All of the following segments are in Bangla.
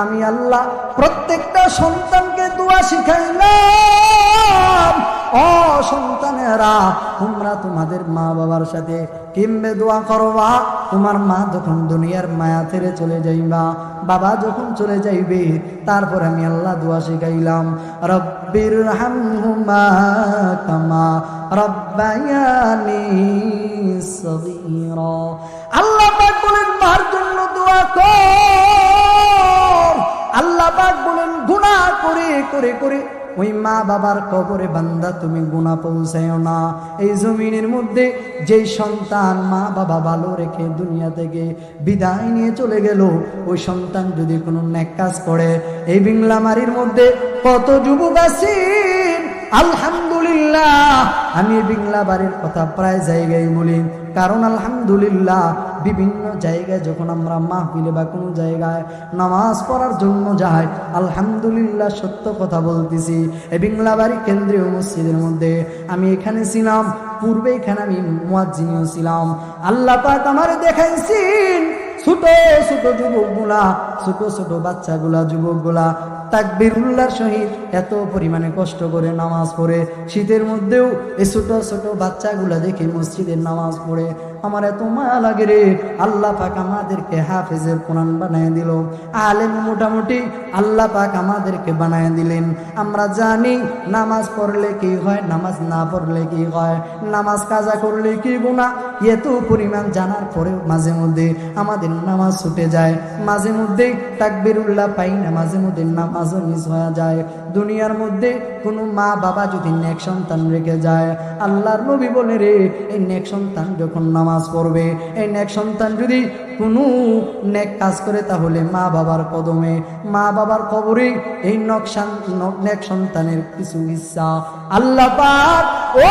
আমি আল্লাহ প্রত্যেকটা সন্তানকে দোয়া শিখাইলাম। ও সন্তানেরা, তোমরা তোমাদের মা বাবার সাথে কিমবে দোয়া করবা। তোমার মা যখন দুনিয়ার মায়া ছেড়ে চলে যাইবা, বাবা যখন চলে যাইবে, তারপর আমি আল্লাহ দোয়া শিখাইলাম। রব্বির হামহুমা কামা রব্বায়ানি আল্লাহ বলেন, মার জন্য দোয়া কর। আল্লাহ বলেন গুণা করে করে করে। ওই মা বাবার কবরে, বান্দা, তুমি গুণা পৌঁছায় না। এই জমিনের মধ্যে যেই সন্তান মা বাবা ভালো রেখে দুনিয়া থেকে বিদায় নিয়ে চলে গেল, ওই সন্তান যদি কোনো ন্যাক কাজ করে, এই বিংলামারির মধ্যে কত যুবক আছেন আলহামদুলিল্লাহ, আমি বিংলা বাড়ির কথা প্রায় জায়গায় বলি। কারণ আলহামদুলিল্লাহ, বিভিন্ন জায়গায় যখন আমরা মাহফিলে বা কোনো জায়গায় নামাজ পড়ার জন্য যাই, আলহামদুলিল্লাহ সত্য কথা বলতেছি। এই বিংলাবাড়ি কেন্দ্রীয় মসজিদের মধ্যে আমি এখানে ছিলাম, পূর্বে এখানে আমি মুয়াজ্জিনিও ছিলাম। আল্লাহ পাক আমারে দেখাইছেন ছোট ছোট যুবকগুলা, ছোট ছোট বাচ্চাগুলা, যুবকগুলা তাকবির উল্লার সহিত এত পরিমাণে কষ্ট করে নামাজ পড়ে, শীতের মধ্যেও এই ছোট ছোট বাচ্চাগুলা দেখে মসজিদের নামাজ পড়ে আমার এত মায়া লাগে রে। আল্লাহ পাক আমাদেরকে হাফেজের কোরআন বানায় দিল। আলেম মোটামুটি আল্লাহ পাক আমাদেরকে বানায় দিলেন। আমরা জানি নামাজ পড়লে কি হয়, নামাজ না পড়লে কি হয়, নামাজ কাজা করলে কি গুণা এত পরিমাণ জানার পরেও মাঝে মধ্যে আমাদের নামাজ ছুটে যায়। মাঝে মধ্যে তাকবিরুল্লাহ পাই না, মাঝে মধ্যে নামাজও মিস হয়ে যায়। দুনিয়ার মধ্যে কোনো মা বাবা যদি নেক সন্তান রেখে যায়, আল্লাহর নবী বলে রে, এই নেক সন্তান যখন নামাজ পড়বে। এই নেক সন্তান যদি কোনো নেক কাজ করে, তাহলে মা বাবার কদমে, মা বাবার কবরে এই নকশান নেক সন্তানের কিছু ইচ্ছা। আল্লাহ ও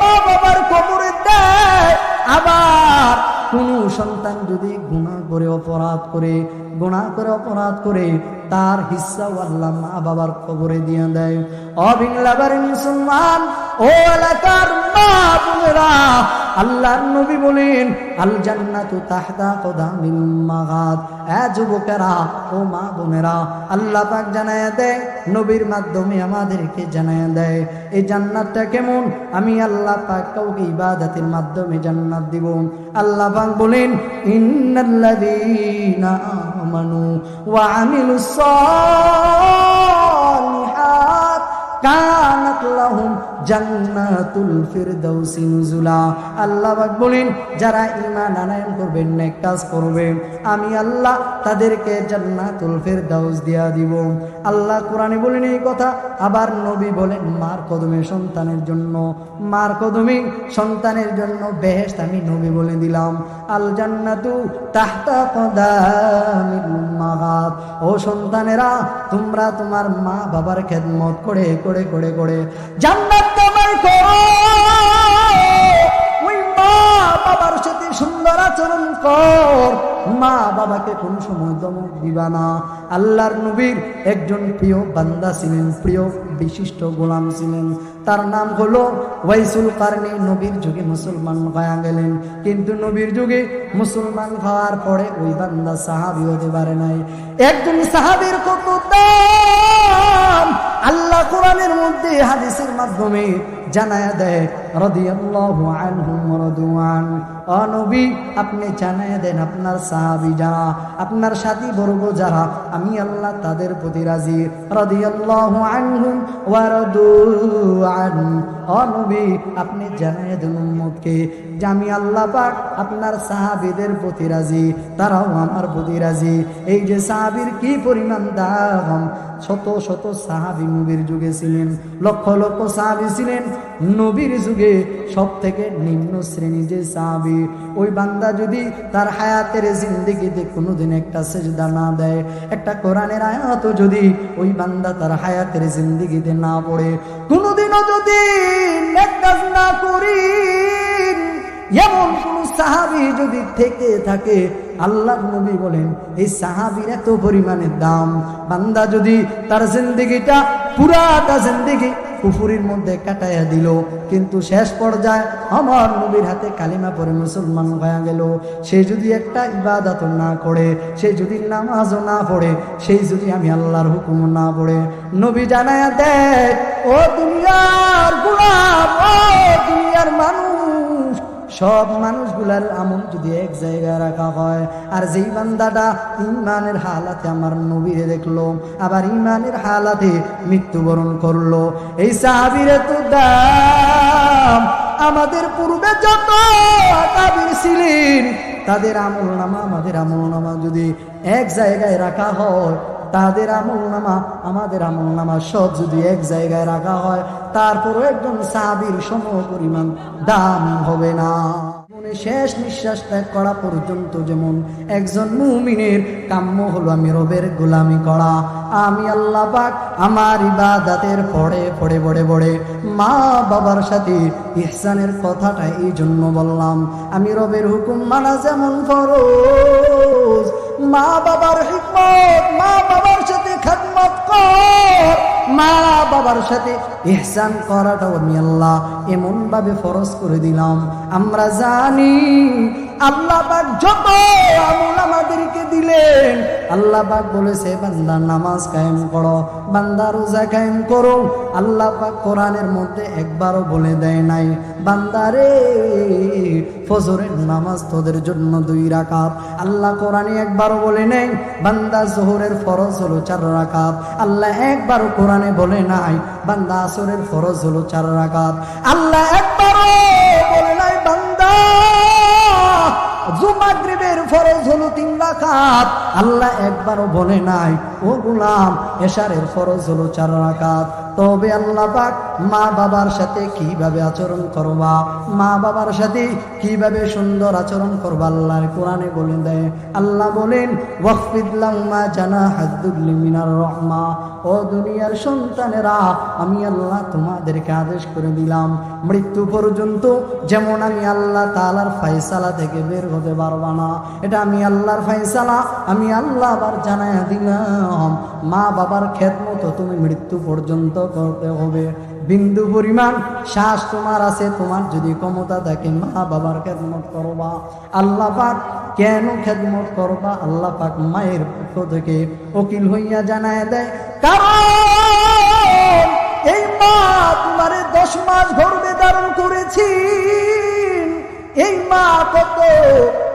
মা বাবার কবরে দেয়। আবার কোন সন্তান যদি গুণা করে, অপরাধ করে গুণা করে, অপরাধ করে, তার হিসাও আল্লাহ মা বাবার কবরে দিয়ে দেয়। অবিংলাবার মুসলমান, ও এলাকার মা বোনেরা আল্লাহর নবী বলেন আল জান্নাতু তাহতা কদামিল মাগাদ। এ যুবকেরা, ও মা বোনেরা, আল্লাহ পাক জানায় দেয়, নবীর মাধ্যমে আমাদেরকে জানায় দেয় এই জান্নাতটা কেমন? আমি আল্লাহ পাক কাউকে ইবাদতের মাধ্যমে জান্নাত দিব। আল্লাহ পাক বলেন, ইন্নাল্লাযীনা আমানু ওয়া আমিলুস সালিহাত কানাত লাহুম জান্নাতুল ফিরদাউসি নুজুলা। আল্লাহ পাক বলেন, যারা ঈমান আনয়ন করবেন নেক কাজ করবে, আমি আল্লাহ তাদেরকে জান্নাতুল ফিরদাউস দিয়া দিব। আল্লাহ কোরআনে বলেন এই কথা, আবার নবী বলেন, মার কদমে সন্তানের জন্য, মার কদমে সন্তানের জন্য বেহেশত আমি নবী বলে দিলাম। আল জান্নাতু তাহতা কদামিল মাগাত ও সন্তানেরা, তোমরা তোমার মা বাবার খেদমত করে করে করে করে, জান্নাত সুন্দর আচরণ কর। মা বাবাকে কোন সময় দমক দিবা না। আল্লাহর নবীর একজন প্রিয় বান্দা ছিলেন, প্রিয় বিশিষ্ট গোলাম ছিলেন। তার নাম হলো ওয়াইসুল কারণে নবীর যুগে মুসলমান হয়ে গেলেন। কিন্তু নবীর যুগে মুসলমান হওয়ার পরে ওই বান্দা সাহাবি হতে পারে নাই। একজন সাহাবির কত আল্লাহ কোরআনের মধ্যে হাদিসের মাধ্যমে জানায়া দেয়, রাদিয়াল্লাহু আনহুম রাদওয়ান ও নবী, আপনি জানায়া দেন আপনার সাহাবি যারা, আপনার সাথী বর্গ যারা, আমি আল্লাহ তাদের প্রতি রাজি। রাদিয়াল্লাহু আনহুম ওয়া عنه ও নবী, আপনি জানায়া দেন উম্মতকে যে আমি আল্লাহ পাক আপনার সাহাবিদের প্রতি রাজি, তারাও আমার প্রতি রাজি। এই যে সাহাবীর কি পরিমাণ দাম, শত শত সাহাবি নবীর যুগে ছিলেন, লক্ষ লক্ষ সাহাবি ছিলেন। নবীর যুগে সব থেকে নিম্ন শ্রেণি যে সাহাবি, ওই বান্দা যদি তার হায়াতের জিন্দিগিতে কোনোদিন একটা সেজদা না দেয়, একটা কোরআনের আয়াত যদি ওই বান্দা তার হায়াতের জিন্দিগিতে না পড়ে, কোনোদিনও যদি না করিন। এমন কোন সাহাবি যদি থেকে থাকে আল্লাহ নবী বলেন, এই সাহাবির এত পরিমাণে দাম। বান্দা যদি তার জিন্দিগিটা পুরাটা জিন্দিগি কুফুরির মধ্যে কাটাইয়া দিল। কিন্তু শেষ পর্যায়ে আমার নবীর হাতে কালিমা পরে মুসলমান হয়ে গেল। সে যদি একটা ইবাদত না করে, সে যদি নামাজও না পড়ে, সেই যদি আমি আল্লাহর হুকুম না পড়ে, নবী জানায়া দেয়, ও দুনিয়ার গুলাম, ও দুনিয়ার মানুষ সব মানুষগুলার আমল যদি এক জায়গায় রাখা হয়, আর যেই বান্দাটা ইমানের হালাতে আমার নবীরে দেখল, আবার ইমানের হালাতে মৃত্যুবরণ করল, এই সাহাবিরে তো দাম। আমাদের পূর্বে যত কাবির ছিলেন, তাদের আমল নামা আমাদের আমল নামা যদি এক জায়গায় রাখা হয় তাদের আমল নামা, আমাদের আমল নামা সব যদি এক জায়গায় রাখা হয়, তারপরও একজন সাবির সম পরিমাণ দাম হবে না। শেষ নিঃশ্বাস ত্যাগ করা পর্যন্ত যেমন একজন মুমিনের কাম্য হলো, আমি রবের গোলামি করা, আমি আল্লাহ পাক আমার ইবাদাতের পড়ে পড়ে পড়ে পড়ে। মা বাবার সাথে ইহসানের কথাটা এই জন্য বললাম, আমি রবের হুকুম মানা যেমন ফরজ মা বাবার হিকমত, মা বাবার সাথে খাদমত কর। মা বাবার সাথে ইহসান করাটাও আমি আল্লাহ এমন ভাবে ফরজ করে দিলাম। আমরা জানি আল্লাহ পাক যত আমল আমাদেরকে দিলেন, আল্লাহ পাক বলেছে, বান্দা নামাজ কায়েম করো, বান্দা রোজা কায়েম করো। আল্লাহ পাক কোরআনের মধ্যে একবারও বলে দেয় নাই বান্দারে ফজরের নামাজ তোদের জন্য দুই রাকাত। আল্লাহ কোরআনে একবারও বলে নেই, বান্দা জোহরের ফরজ হলো চার রাকাত। আল্লাহ একবারও কোরআনে বলে নাই, বান্দা আসরের ফরজ হলো চার রাকাত। আল্লাহ একবারও জুমাগ্রিবের ফরজ হলো তিন রাকাত। আল্লাহ একবারও বলে নাই ও গুলাম এশারের ফরজ হলো চার রাকাত। তবে আল্লাহ পাক মা বাবার সাথে কীভাবে আচরণ করবা? মা বাবার সাথে কীভাবে সুন্দর আচরণ করবা? আল্লাহর কোরআনে বলে দেয়, আল্লাহ বলেন ওয়াকফিদলাম মা জানা হাদ্দুল্লি মিনার রহমা। ও দুনিয়ার সন্তানেরা, আমি আল্লাহ তোমাদেরকে আদেশ করে দিলাম, মৃত্যু পর্যন্ত যেমন আমি আল্লাহ তালার ফাইসালা থেকে বের হতে পারবা না। এটা আমি আল্লাহর ফাইসালা আমি আল্লাহ আবার জানাই দিলাম। মা বাবার খেদমতো তুমি মৃত্যু পর্যন্ত করতে হবে। বিন্দু পরিমাণ শ্বাস তোমার আছে, তোমার যদি ক্ষমতা থাকে, মা বাবার খেদমত করবা। আল্লাহ পাক কেন খেদমত করবা? আল্লাহ পাক মায়ের পক্ষ থেকে উকিল হইয়া জানায় দেয়, কারণ এই মা তোমারে দশ মাস গর্বে ধারণ করেছি। এই মা কত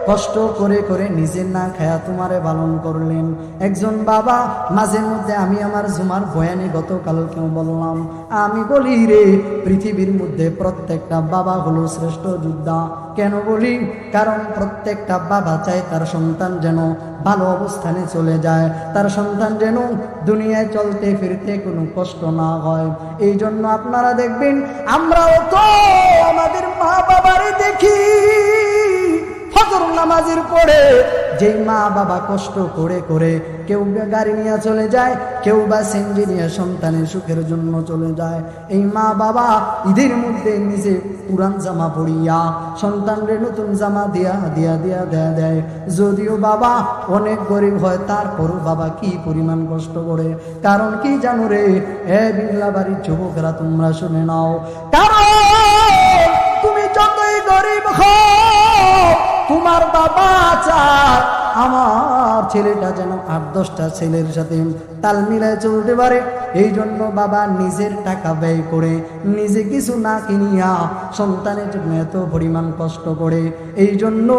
কষ্ট করে করে নিজের না খায়া তোমারে পালন করলেন। একজন বাবা, মাঝে মধ্যে আমি আমার জুমার বয়ানে গতকালকেও বললাম, আমি বলি রে, পৃথিবীর মধ্যে প্রত্যেকটা বাবা হলো শ্রেষ্ঠ যোদ্ধা। কেন বলি? কারণ প্রত্যেকটা বাবা চায় তার সন্তান যেন ভালো অবস্থানে চলে যায়। তার সন্তান যেন দুনিয়ায় চলতে ফিরতে কোনো কষ্ট না হয়। এই জন্য আপনারা দেখবেন, আমরাও তো আমাদের মা বাবারে দেখি। ফজর নামাজের পরে মা বাবা কষ্ট করে করে কেউ গাড়ি নিয়ে চলে যায়, কেউ বা সেঞ্জি নিয়ে সন্তানের সুখের জন্য চলে যায়। এই মা বাবা ঈদের মধ্যে নিজে পুরান জামা পরিয়া সন্তানরে নতুন জামা দিয়া দিয়া দিয়া দেয়া দেয়। যদিও বাবা অনেক গরিব হয়, তারপরও বাবা কি পরিমাণ কষ্ট করে? কারণ কি জানো রে? এ বিল্লা বাড়ির যুবকরা তোমরা শুনে নাও। কারণ বাবা চায় আমার ছেলেটা যেন আট, দশটা ছেলের সাথে তাল মিলায় চলতে পারে। এই জন্য বাবা নিজের টাকা ব্যয় করে নিজে কিছু না কিনিয়া সন্তানের জন্য এত পরিমাণ কষ্ট করে। এই জন্য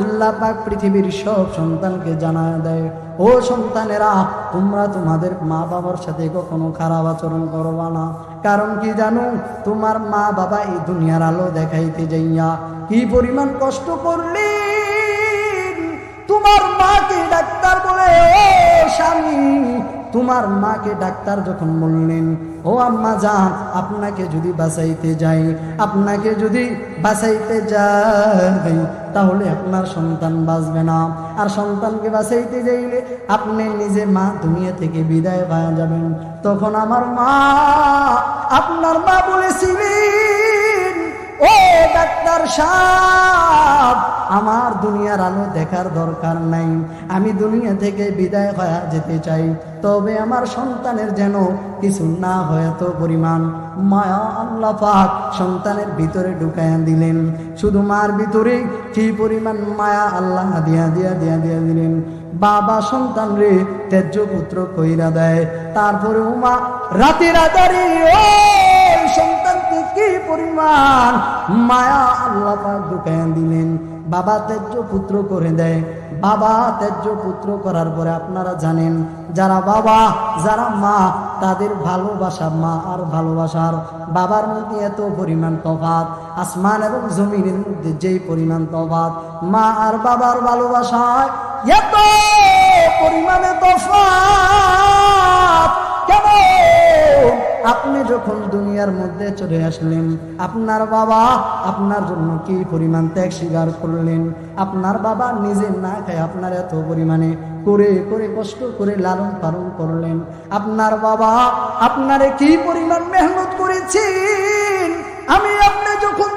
আল্লাহ পাক পৃথিবীর সব সন্তানকে জানা দেয়, ও সন্তানেরা, তোমরা তোমাদের মা বাবার সাথে কখনো খারাপ আচরণ করবা না। কারণ কি জানো, তোমার মা বাবা এই দুনিয়ার আলো দেখাইতে যাইয়া কি পরিমাণ কষ্ট করলেন তোমার মাকে ডাক্তার বলে, ও স্বামী, তোমার মাকে ডাক্তার যখন বললেন, ও আম্মা যান আপনাকে যদি বাঁচাইতে যাই, আপনাকে যদি বাঁচাইতে যাই, তাহলে আপনার সন্তান বাঁচবে না। আর সন্তানকে বাঁচাইতে যাইলে আপনি নিজে মা দুনিয়া থেকে বিদায় পাওয়া যাবেন। তখন আমার মা আপনার মা বলেছিলেন ও ডাক্তার সাহেব, আমার দুনিয়ার আলো দেখার দরকার নাই। আমি দুনিয়া থেকে বিদায় হয়ে যেতে চাই। তবে আমার সন্তানের যেন কিছু না হয় এত পরিমাণ। মায়া আল্লাহ পাক সন্তানের ভিতরে ঢুকাইয়া দিলেন। শুধু মার ভিতরে কি পরিমাণ মায়া আল্লাহ দিয়া দিয়া দিয়া দিয়া দিলেন। বাবা সন্তান রে তেজ পুত্র কইরা দেয়। তারপরে উমা রাতে রাতারি কি পরিমাণ। মায়া আল্লাহ পাক ঢুকাইয়া দিলেন। বাবা তেজ পুত্র করে দেয়। বাবা তেজ পুত্র করার পরে আপনারা জানেন, যারা বাবা, যারা মা, তাদের ভালোবাসা মা আর ভালোবাসার বাবার মধ্যে এত পরিমাণ তফাত আসমান এবং জমিনের মধ্যে যেই পরিমাণ তফাত মা আর বাবার ভালোবাসায় এত পরিমাণে তফাত কেন? আপনি যখন দুনিয়ার মধ্যে চলে আসলেন, আপনার বাবা আপনার জন্য কি পরিমাণ ত্যাগ স্বীকার করলেন? আপনার বাবা নিজে না খায় আপনার এত পরিমাণে করে করে, কষ্ট করে লালন পালন করলেন। আপনার বাবা আপনারে কি পরিমাণ মেহনত করেছেন? আমি আপনি যখন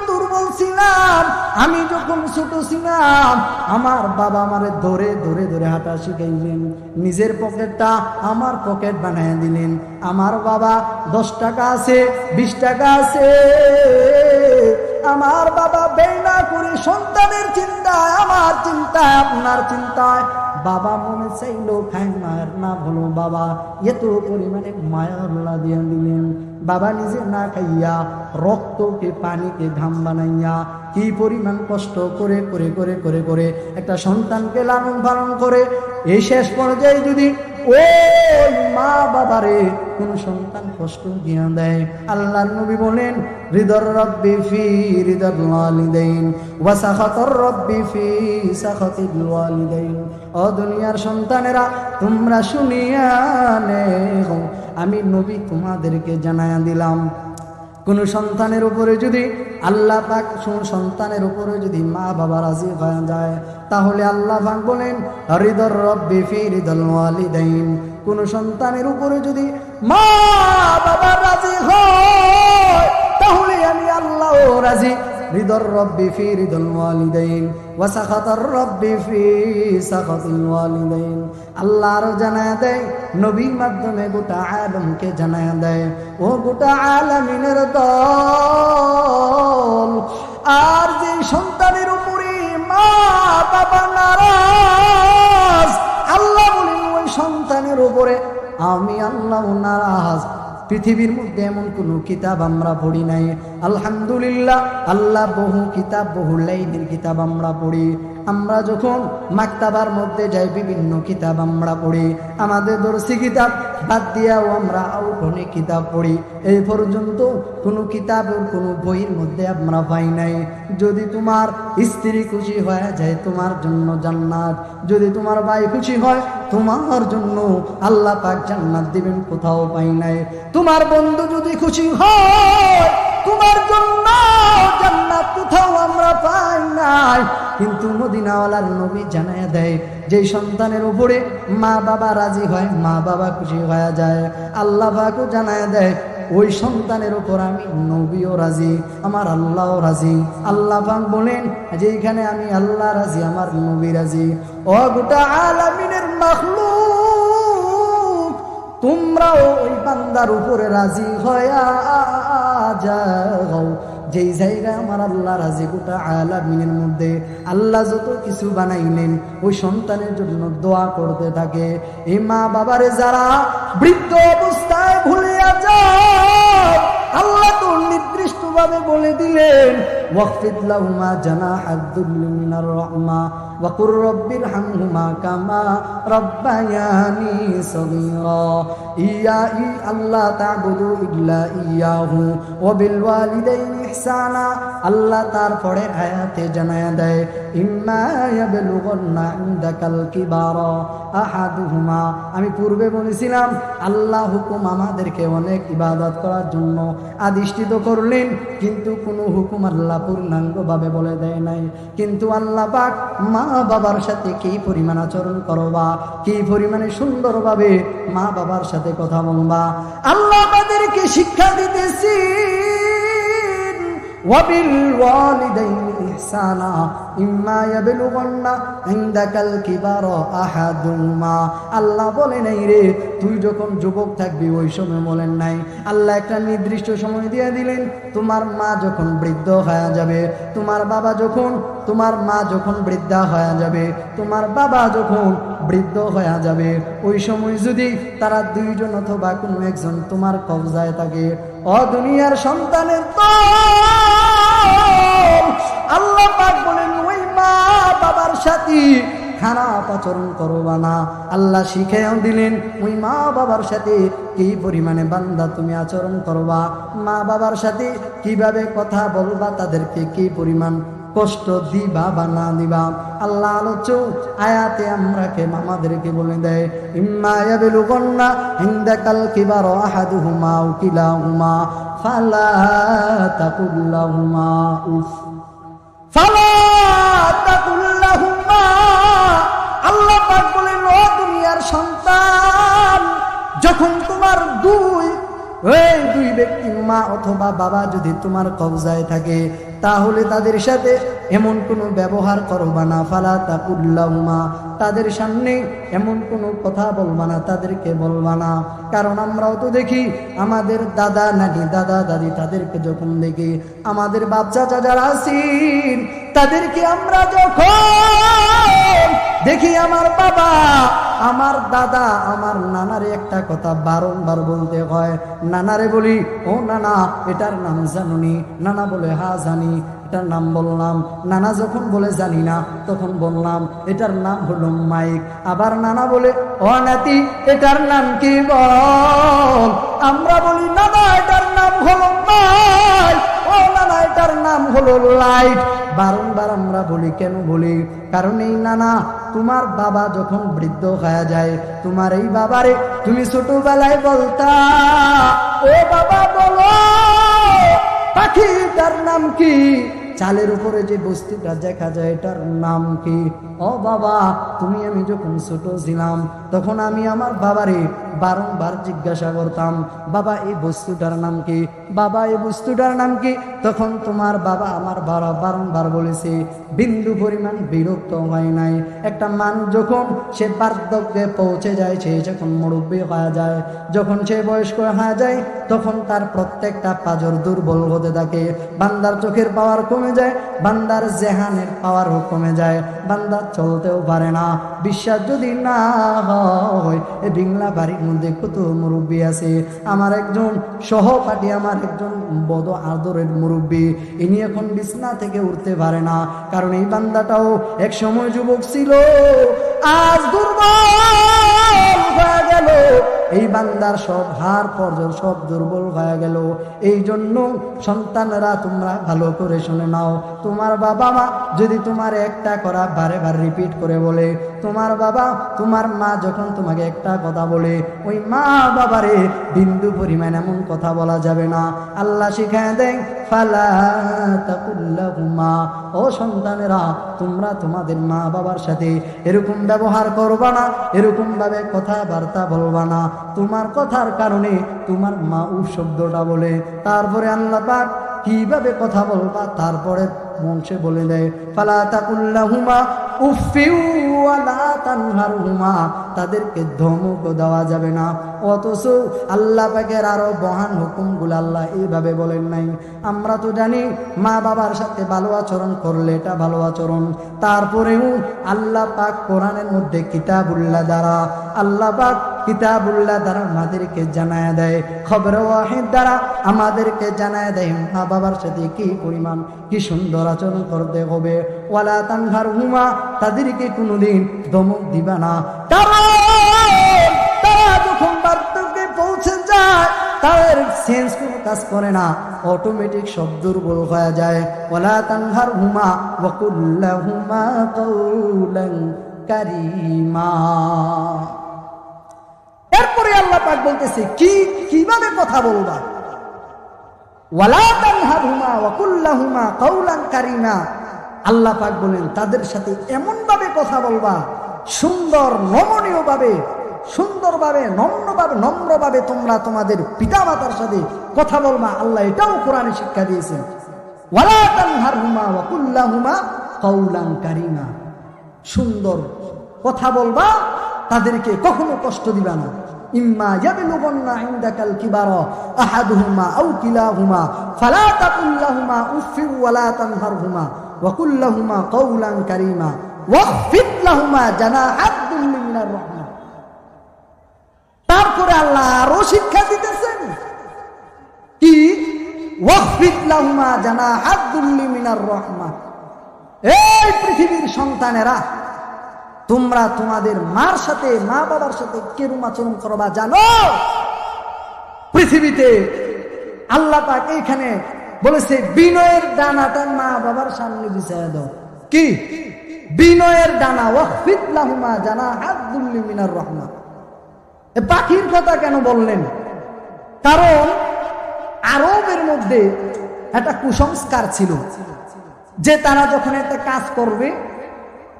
ছিলাম, আমি যখন ছোট ছিলাম, আমার বাবা আমারে ধরে ধরে ধরে হাঁটা শিখাইলেন। নিজের পকেটটা আমার পকেট বানায় দিলেন। আমার বাবা দশ টাকা আছে, বিশ টাকা আছে। আমার বাবা বেনা করে সন্তানের চিন্তায়, আমার চিন্তায়, আপনার চিন্তায়। বাবা মনে চাইলো খাই মায়ের না বলো বাবা। এত পরিমাণে মায়া আল্লাহ দিয়া দিলেন। বাবা নিজে না খাইয়া রক্তকে, পানিকে ঘাম বানাইয়া কি পরিমাণ কষ্ট করে করে করে করে করে একটা সন্তানকে লালন পালন করে, এই শেষ পর্যায়ে যদি ওই মা বাবারে, কোন সন্তান কষ্ট দিয়া দেয়? আল্লাহ নবী বলেন, হৃদর রব্বি ফি হৃদর ওয়ালিদাইন ওয়া সাখাতর রব্বি ফি সাখাতিল ওয়ালিদাইন। ও দুনিয়ার সন্তানেরা, তোমরা শুনিয়া নেও, আমি নবী তোমাদেরকে জানায়া দিলাম। কোন সন্তানের উপরে যদি আল্লাহ পাক সন্তানের উপরে যদি মা বাবা রাজি হয়ে যায়, তাহলে আল্লাহ পাক বলেন হরিদর রব্বি ফি হৃদল ওয়ালিদাইন। কোন সন্তানের উপরে যদি মা বাবা হৃদর রব্বি ফি হৃদল ওয়ালিদাইন ওয়া সাখাতার রব্বি ফি সাখাতিল ওয়ালিদাইন আল্লাহ আরও জানায় দেয়, নবীর মাধ্যমে গোটা আলমকে জানায় দেয়, ও গোটা আলমিনের দল, আর যে সন্তানের উপরে মা বাবা নারাজ, আল্লাহ বলেন, ওই সন্তানের উপরে আমি আল্লাহ নারাজ। পৃথিবীর মধ্যে এমন কোনো কিতাব আমরা পড়ি নাই। আলহামদুলিল্লাহ, আল্লাহ বহু কিতাব, বহু লাইনের কিতাব আমরা পড়ি। আমরা যখন মাক্তাবার মধ্যে যাই, বিভিন্ন কিতাব আমরা পড়ি। আমাদের দর্শি কিতাব বাদ দিয়াও আমরা আউটনে কিতাব পড়ি। এই পর্যন্ত কোনো কিতাবের কোনো বইয়ের মধ্যে আমরা পাই নাই। যদি তোমার স্ত্রী খুশি হয়ে যায়, তোমার জন্য জান্নাত। যদি তোমার ভাই খুশি হয়, তোমার জন্য আল্লাহ পাক জান্নাত দিবেন, কোথাও পাই নাই। তোমার বন্ধু যদি খুশি হয় তোমার জন্য জান্নাত কোথাও আমরা পাই নাই। কিন্তু মদিনাওয়ালার নবী জানায় দেয় যে সন্তানের উপরে মা বাবা রাজি হয়, মা বাবা খুশি হয়ে যায়। আল্লাহ পাকও জানায় দেয়, ওই সন্তানের উপর আমি নবীও রাজি, আমার আল্লাহও রাজি। আল্লাহ পাক বলেন যে এখানে আমি আল্লাহ রাজি, আমার নবী রাজি। ও গোটা আলামিনের মাখলুক তোমরাও ওই বান্দার উপরে রাজি হয়া যাও। যেই জায়গায় আমার আল্লাহ রাজি, গোটা আলামিনের মধ্যে আল্লাহ যত কিছু বানাইলেন, ওই সন্তানের জন্য দোয়া করতে থাকে। এই মা বাবারে যারা বৃদ্ধ অবস্থায় ভুলিয়া যায় আল্লাহ তো নির্দিষ্ট ভাবে বলে দিলেন ওয়াকফিদ লাহুমা জানাহাদ দুল্লি রহমা। ওয়াকুর রব্বির হামহুমা কামা রব্বায়ানি সগীরা ইয়া ই আল্লাহ তা'বুদু ইল্লা ইয়াহু ওয়া বিল ওয়ালিদাইনি ইহসানা। আল্লাহ তারপরে আয়াতে জানায়া দেয়, ইম্মা ইয়াবলুগান্না ইনদাকাল কিবারা আমি পূর্বে বলেছিলাম, আল্লাহ হুকুম আমাদেরকে অনেক ইবাদত করার জন্য আদিষ্ঠিত করলেন, কিন্তু কোনো হুকুম আল্লাহ পূর্ণাঙ্গভাবে বলে দেয় নাই। কিন্তু আল্লাহ পাক মা বাবার সাথে কি পরিমাণ আচরণ করবা, কি পরিমাণে সুন্দরভাবে মা বাবার সাথে কথা বলবা আল্লাহ আমাদেরকে শিক্ষা দিতেছি وبالوالدين إحسانا إما يبلغن عندك الكبر أحدهما আল্লাহ বলে নাই রে তুই যখন যুবক থাকবি ওই সময় বলেন নাই আল্লাহ একটা নির্দিষ্ট সময় দিয়ে দিলেন তোমার মা যখন বৃদ্ধ হয়ে যাবে তোমার বাবা যখন তোমার মা যখন বৃদ্ধা হয়ে যাবে তোমার বাবা যখন বৃদ্ধ হয়ে যাবে। ওই সময় যদি তারা দুইজন অথবা কোনো একজন তোমার কবজায় থাকে, অ দুনিয়ার সন্তানের তো আল্লাহ পাক বলেন, ওই মা বাবার সাথে খারাপ আচরণ করবা না। আল্লাহ শিখেও দিলেন, ওই মা বাবার সাথে কি পরিমাণে বান্দা তুমি আচরণ করবা? মা বাবার সাথে কীভাবে কথা বলবা? তাদেরকে কি পরিমাণ কষ্ট দিবা বা না দিবা, আল্লাহ আলোচ আয়াতে আমরাকে আমাদেরকে বলে দেয়, ইম্মা ইয়াবলুগন্না ইনদাকাল কিবার আহাদুহুমা আও কিলাহুমা, ফালা তাকুল্লাহুমা উফ। ফালা তাকুল্লাহুমা, আল্লাহ পাক বলেন, ও দুনিয়ার সন্তান, যখন তোমার দুই, ওই দুই ব্যক্তি মা অথবা বাবা যদি তোমার কবজায় থাকে তাহলে তাদের সাথে এমন কোনো ব্যবহার করবা না, ফালা তাকুল্লাহুমা তাদের সামনে এমন কোনো কথা বলবা না, তাদেরকে বলবা না। কারণ আমরাও তো দেখি আমাদের দাদা নানি দাদা দাদি তাদেরকে যখন দেখি, আমাদের বাচ্চা যারা আছেন তাদেরকে আমরা যখন দেখি আমার বাবা, আমার দাদা, আমার নানারে একটা কথা বারংবার বলতে হয়। নানারে বলি, ও নানা, এটার নাম জানুনি। নানা বলে, হা, জানি। এটার নাম বললাম। নানা যখন বলে, জানি না, তখন বললাম, এটার নাম হলো মাইক। আবার নানা বলে, ও নাতি, এটার নাম কি বল? আমরা বলি, নানা, এটার নাম হলো মাইক। এটার নাম হলো লাইট। বারংবার আমরা বলি, কেন বলি? কারণ এই নানা, তোমার বাবা যখন বৃদ্ধ হয়ে যায়, তোমার এই বাবারে তুমি ছোটবেলায় বলতা, ও বাবা বলো, পাখিটার নাম কি? চালের উপরে যে বস্তুটা দেখা যায় এটার নাম কি? ও বাবা, তুমি আমি যখন ছোট ছিলাম, তখন আমি আমার বাবারে বারংবার জিজ্ঞাসা করতাম, বাবা, এই বস্তুটার নাম কি? বাবা, এই বস্তুটার নাম কি? তখন তোমার বাবা আমার বাবা বারংবার বলেছে, বিন্দু পরিমাণ বিরক্ত হয় নাই। একটা মান যখন সে বার্ধক্যে পৌঁছে যায়, সে যখন মুরব্বী হয়ে যায়, যখন সে বয়স্ক হয়ে যায়, তখন তার প্রত্যেকটা পাজর দুর্বল হতে থাকে। বান্দার চোখের পাওয়ার কমে যায়, বান্দার জেহানের পাওয়ারও কমে যায়, বান্দা চলতেও পারে না। বিশ্বাস যদি না হয় এই বিংলা বাড়ির মধ্যে কত মুরব্বী আছে। আমার একজন সহপাঠী, আমার একজন বদ আদরের মুরব্বী, ইনি এখন বিছনা থেকে উঠতে পারে না। কারণ এই বান্দাটাও এক সময় যুবক ছিল। আজ দুর্বল গেল। এই বান্দার সব হার পর্যন্ত সব দুর্বল হয়ে গেল। এই জন্য সন্তানরা তোমরা ভালো করে শুনে নাও। তোমার বাবা মা যদি তোমার একটা করা বারে বার রিপিট করে বলে, তোমার বাবা, তোমার মা যখন তোমাকে একটা কথা বলে, ওই মা বাবারে বিন্দু পরিমাণ এমন কথা বলা যাবে না। আল্লাহ শিখায় দেয় ফালা তাকুল্লাহুমা। ও সন্তানেরা, তোমরা তোমাদের মা বাবার সাথে এরকম ব্যবহার করবা না। এরকম ভাবে কথাবার্তা বলবা না তোমার কথার কারণে তোমার মা উ শব্দটা বলে। তারপরে আল্লাহ পাক কীভাবে কথা বলবা? তারপরে মঞ্চে বলে দেয়, ফালা তাকুল্লাহুমা উফিউ ওয়ালা তাদেরকে ধমক দেওয়া যাবে না। অথচ আল্লাহ পাকের আরও বহান হুকুমগুলো আল্লাহ এইভাবে বলেন নাই। আমরা তো জানি মা বাবার সাথে ভালো আচরণ করলে এটা ভালো আচরণ। তারপরেও আল্লাহ পাক কোরআনের মধ্যে কিতাবুল্লাহ দ্বারা আল্লাহ পাক কিতাবুল্লাহ দ্বারা আমাদেরকে জানায় দেয়, খবর ওয়াহিদ দ্বারা আমাদেরকে জানায় দেয়, মা বাবার সাথে কি পরিমাণ, কি সুন্দর আচরণ করতে হবে। ওয়ালা তানহার হুমা তাদেরকে কোনোদিন ধমক দিবা না। তারা যখন বার্ধক্যে পৌঁছে যায়, তাদের সেন্স কোনো কাজ করে না। অটোমেটিক সব দুর্বল হয়ে যায়। ওলা তানহার হুমা ওয়াকুল্লা হুমা কৌলং কারিমা। এরপরে আল্লাহ পাক বলতেছে, কি, কীভাবে কথা বলবা? আল্লাহ পাক বলেন, তাদের সাথে এমন ভাবে কথা বলবা, সুন্দর নমনীয় ভাবে সুন্দরভাবে, নম্রভাবে নম্রভাবে তোমরা তোমাদের পিতা মাতার সাথে কথা বলবা। আল্লাহ এটাও কোরআনে শিক্ষা দিয়েছেন। কারিমা। সুন্দর কথা বলবা, তাদেরকে কখনো কষ্ট দিবা না। ইম্মা ইয়াবলুগান্না ইনদাকাল কিবারা আহাদুহুমা আও কিলাহুমা, ফালা ওয়ালা তানহারহুমা, ওয়া কুল লাহুমা কওলান কারীমা লাহুমা মিনার রাহমা তারপরে আল্লাহ আরও শিক্ষা দিতেছেন কি? ওয়াখফিদ লাহুমা জানাহাদ মিনার রাহমা এই পৃথিবীর সন্তানেরা তোমরা তোমাদের মার সাথে, মা বাবার সাথে কেরুম আচরণ করবা জানো? পৃথিবীতে আল্লাহ পাক এইখানে বলেছে, বিনয়ের ডানাটা মা বাবার সামনে বিছায় দাও। কি? বিনয়ের ডানা ওয়াকফিত লাহুমা জানা হাদুল্লি মিনার রহমা। এ পাখির কথা কেন বললেন? কারণ আরবের মধ্যে একটা কুসংস্কার ছিল, যে তারা যখন একটা কাজ করবে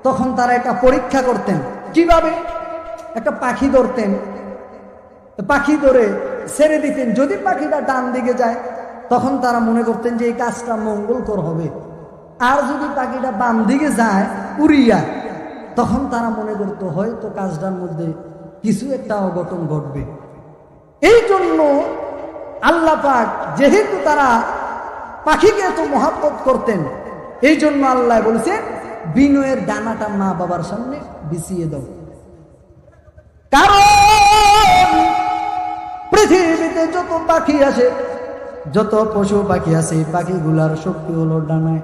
তখন তারা একটা পরীক্ষা করতেন। কীভাবে? একটা পাখি ধরতেন। পাখি ধরে ছেড়ে দিতেন। যদি পাখিটা ডান দিকে যায়, তখন তারা মনে করতেন যে এই কাজটা মঙ্গলকর হবে। আর যদি পাখিটা বাম দিকে যায়, উড়িয়া, তখন তারা মনে করতো, হয়তো কাজটার মধ্যে কিছু একটা অঘটন ঘটবে। এই জন্য আল্লাহ পাক যেহেতু তারা পাখিকে এত মহাব্বত করতেন এই জন্য আল্লাহ বলেছেন বিনয়ের ডানাটা মা বাবার সামনে বিছিয়ে দাও। কারণ পৃথিবীতে যত পাখি আছে, যত পশু পাখি আছে পাখি পাখিগুলার শক্তি হলো ডানায়।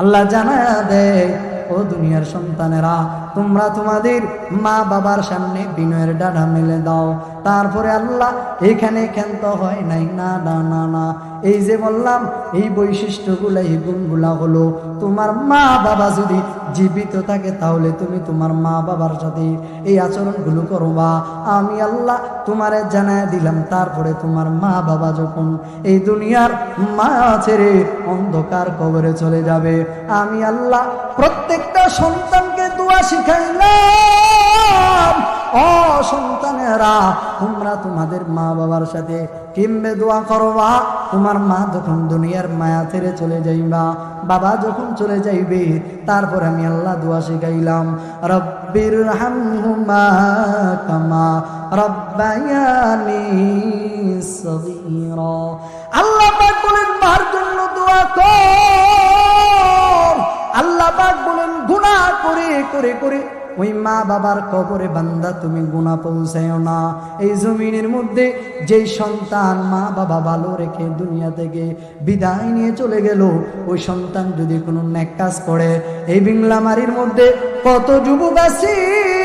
আল্লাহ জানা দেয়, ও দুনিয়ার সন্তানেরা তোমরা তোমাদের মা বাবার সামনে বিনয়ের ডানা মেলে দাও। তারপরে আল্লাহ, এখানে ক্ষান্ত হয় নাই। না না না না। এই যে বললাম, এই বৈশিষ্ট্যগুলা এই গুণগুলা হলো, তোমার মা বাবা যদি জীবিত থাকে, তাহলে তুমি তোমার মা বাবার সাথে এই আচরণগুলো করবা। আমি আল্লাহ তোমারে জানায় দিলাম, তারপরে তোমার মা বাবা যখন এই দুনিয়ার মা ছেড়ে অন্ধকার কবরে চলে যাবে, আমি আল্লাহ প্রত্যেকটা সন্তানকে দোয়া শিখাইলাম সন্তানেরা, তোমরা তোমাদের মা বাবার সাথে কিমবে দোয়া করবা। তোমার মা যখন দুনিয়ার মায়া ছেড়ে চলে যাইবা, বাবা যখন চলে যাইবে, তারপর আমি আল্লাহ দোয়া শিখাইলাম, রব্বির আল্লাহ বলেন মার জন্য দোয়া কর। আল্লাহ পাক বলেন গুণা করে করে করে। ওই মা বাবার কবরে, বান্দা, তুমি গুণা পৌঁছায় না। এই জমিনের মধ্যে যেই সন্তান মা বাবা ভালো রেখে দুনিয়া থেকে বিদায় নিয়ে চলে গেল, ওই সন্তান যদি কোনো ন্যাক কাজ করে, এই বিংলামারির মধ্যে কত যুবক আছেন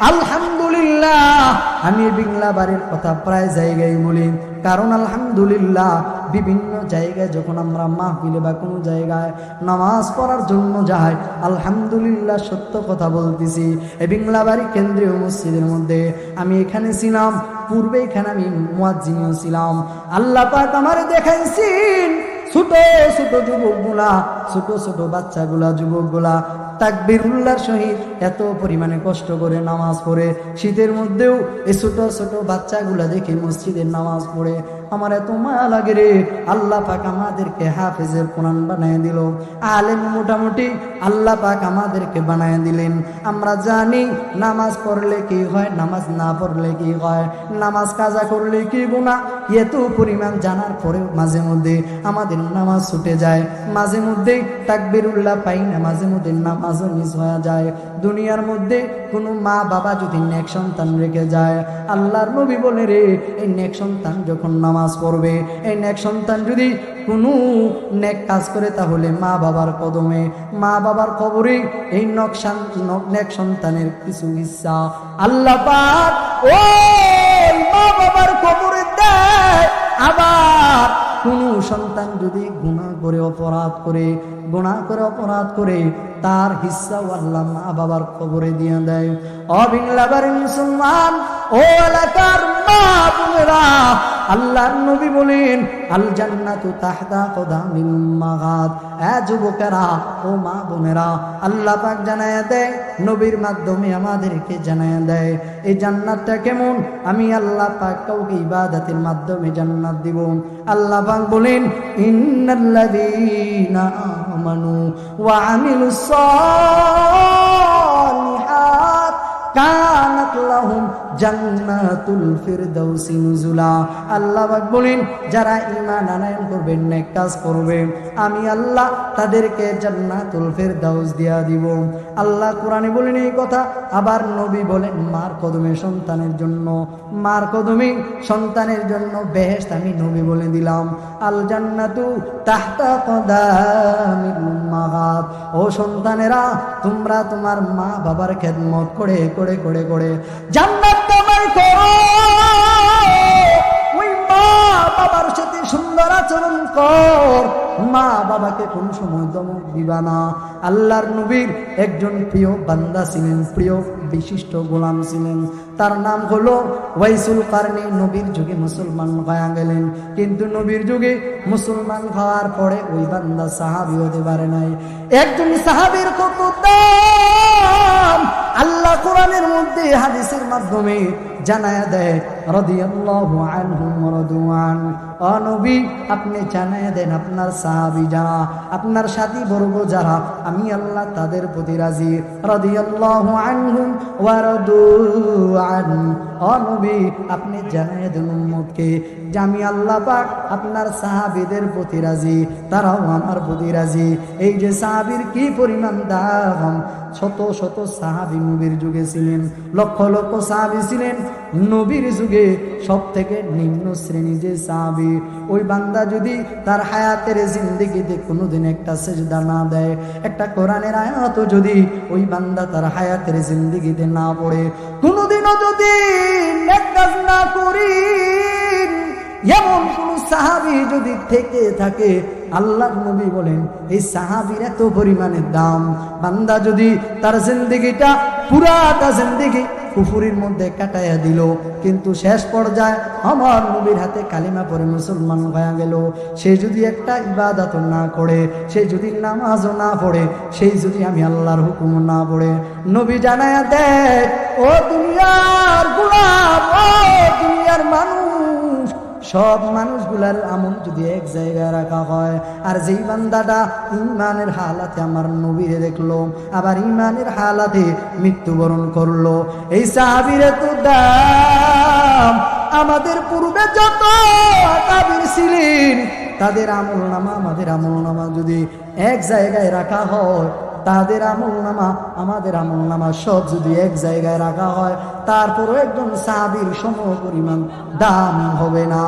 আলহামদুলিল্লাহ। আমি বিংলা বাড়ির কথা প্রায় জায়গায় বলি। কারণ আলহামদুলিল্লাহ, বিভিন্ন জায়গায় যখন আমরা মাহফিলে বা কোনো জায়গায় নামাজ পড়ার জন্য যাই, আলহামদুলিল্লাহ সত্য কথা বলতেছি। এই বিংলাবাড়ি কেন্দ্রীয় মসজিদের মধ্যে আমি এখানে ছিলাম। পূর্বে এখানে আমি মুয়াজ্জিনিও ছিলাম। আল্লাহ আমারে দেখাইছেন ছোট ছোট যুবকগুলা, ছোট ছোট বাচ্চাগুলা, যুবকগুলা তাকবির উল্লার সহিত এত পরিমাণে কষ্ট করে নামাজ পড়ে। শীতের মধ্যেও এই ছোট ছোট বাচ্চাগুলা দেখে মসজিদের নামাজ পড়ে। আমার এত মায়া লাগে রে। আল্লাহ পাক আমাদেরকে হাফেজের কোরআন বানায় দিল। আলেম মোটামুটি আল্লাহ পাক আমাদেরকে বানায় দিলেন। আমরা জানি নামাজ পড়লে কি হয়, নামাজ না পড়লে কি হয়, নামাজ কাজা করলে কি গুণা এত পরিমাণ জানার পরেও মাঝে মধ্যে আমাদের নামাজ ছুটে যায়। মাঝে মধ্যে তাকবিরুল্লাহ পাই না মাঝে মধ্যে নামাজও মিস হয়ে যায়। দুনিয়ার মধ্যে কোনো মা বাবা যদি নেক সন্তান রেখে যায়, আল্লাহর নবী বলে রে, এই নেক সন্তান যখন নামাজ পড়বে, এই নেক সন্তান যদি কোনো নেক কাজ করে তাহলে মা বাবার কদমে, মা বাবার কবরে এই নকশান নেক সন্তানের কিছু ইচ্ছা আল্লাহ পাক ও মা বাবার কবরে দেয়, আবার কোন সন্তান যদি গুণা করে, অপরাধ করে গুণা করে, অপরাধ করে, তার হিসা আল্লাহ মা বাবার খবরে দিয়ে। দেয় অবিংলাবার মুসলমান, ও এলাকার মা বোনেরা আল্লাহর নবী বলেন আল জান্নাতু তাহতা কদামিল মাগাদ। এ যুবকেরা, ও মা বোনেরা, আল্লাহ পাক জানায় দেয়, নবীর মাধ্যমে আমাদেরকে জানায় দেয়, এই জান্নাতটা কেমন? আমি আল্লাহ পাক কাউকে ইবাদতের মাধ্যমে জান্নাত দিব। আল্লাহ পাক বলেন, ইন্নাল্লাযীনা আমানু ওয়া আমিলুস সালিহাত কানাত লাহুম জান্নাতুল ফিরদাউসি নুজুলা। আল্লাহ পাক বলেন, যারা ঈমান আনয়ন করবে, নেক কাজ করবে, আমি আল্লাহ তাদেরকে জান্নাতুল ফিরদাউস দিয়া দিব। আল্লাহ কোরআনে বলেন এই কথা, আবার নবী বলেন, মার কদমে সন্তানের জন্য, মার কদমে সন্তানের জন্য বেহেশত আমি নবী বলে দিলাম। আল জান্নাতু তাহতা কদামিল উম্মাহাত। ও সন্তানেরা, তোমরা তোমার মা বাবার খেদমত করে করে করে করে, জান্নাত তার নাম হলো ওয়াইসুল কারণে নবীর যুগে মুসলমান হয়ে গেলেন। কিন্তু নবীর যুগে মুসলমান হওয়ার পরে ওই বান্দা সাহাবি হতে পারে নাই। একজন সাহাবীর কত আল্লাহ কোরআনের মধ্যে হাদিসের মাধ্যমে জানায়া দেয়, রাদিয়াল্লাহু আনহুম ওয়া রাদুয়ান ও নবী, আপনি জানায়া দেন আপনার যারা আপনার সাথী বর্গ যারা, আমি আল্লাহ তাদের প্রতি রাজি। আনহুম ও আপনি জানায়া দেন যে আমি আল্লাহ পাক আপনার সাহাবীদের প্রতি রাজি, তারাও আমার প্রতি রাজি। এই যে সাহাবীর কি পরিমাণ দাম? শত শত সাহাবি নবীর যুগে ছিলেন, লক্ষ লক্ষ সাহাবি ছিলেন। নবীর যুগে সব থেকে নিম্ন শ্রেণি যে সাহাবি, ওই বান্দা যদি তার হায়াতের জিন্দিগিতে কোনোদিন একটা সেজদা না দেয়, একটা কোরআনের আয়াত যদি ওই বান্দা তার হায়াতের জিন্দিগিতে না পড়ে, কোনোদিনও যদি না করি। এমন কোন সাহাবি যদি থেকে থাকে আল্লাহ নবী বলেন, এই সাহাবির এত পরিমাণের দাম। বান্দা যদি তার জিন্দিগিটা, পুরাটা জিন্দিগি কুফুরির মধ্যে কাটাইয়া দিল, কিন্তু শেষ পর্যায়ে আমার নবীর হাতে কালিমা পরে মুসলমান হয়ে গেল। সে যদি একটা ইবাদত না করে, সে যদি নামাজও না পড়ে, সেই যদি আমি আল্লাহর হুকুম না পড়ে। নবী জানায়া দেয়, ও দুনিয়ার গোলাম, ও দুনিয়ার মানুষ সব মানুষগুলার আমল যদি এক জায়গায় রাখা হয়, আর যেই বান্দাটা ইমানের হালাতে আমার নবীরে দেখল, আবার ইমানের হালাতে মৃত্যুবরণ করল, এই সাহাবিরে তো দাম। আমাদের পূর্বে যত কাবির ছিলেন, তাদের আমল নামা আমাদের আমল নামা যদি এক জায়গায় রাখা হয় তাদের আমল নামা, আমাদের আমল নামা সব যদি এক জায়গায় রাখা হয়, তারপরও একজন সাহাবির সম পরিমাণ দাম হবে না।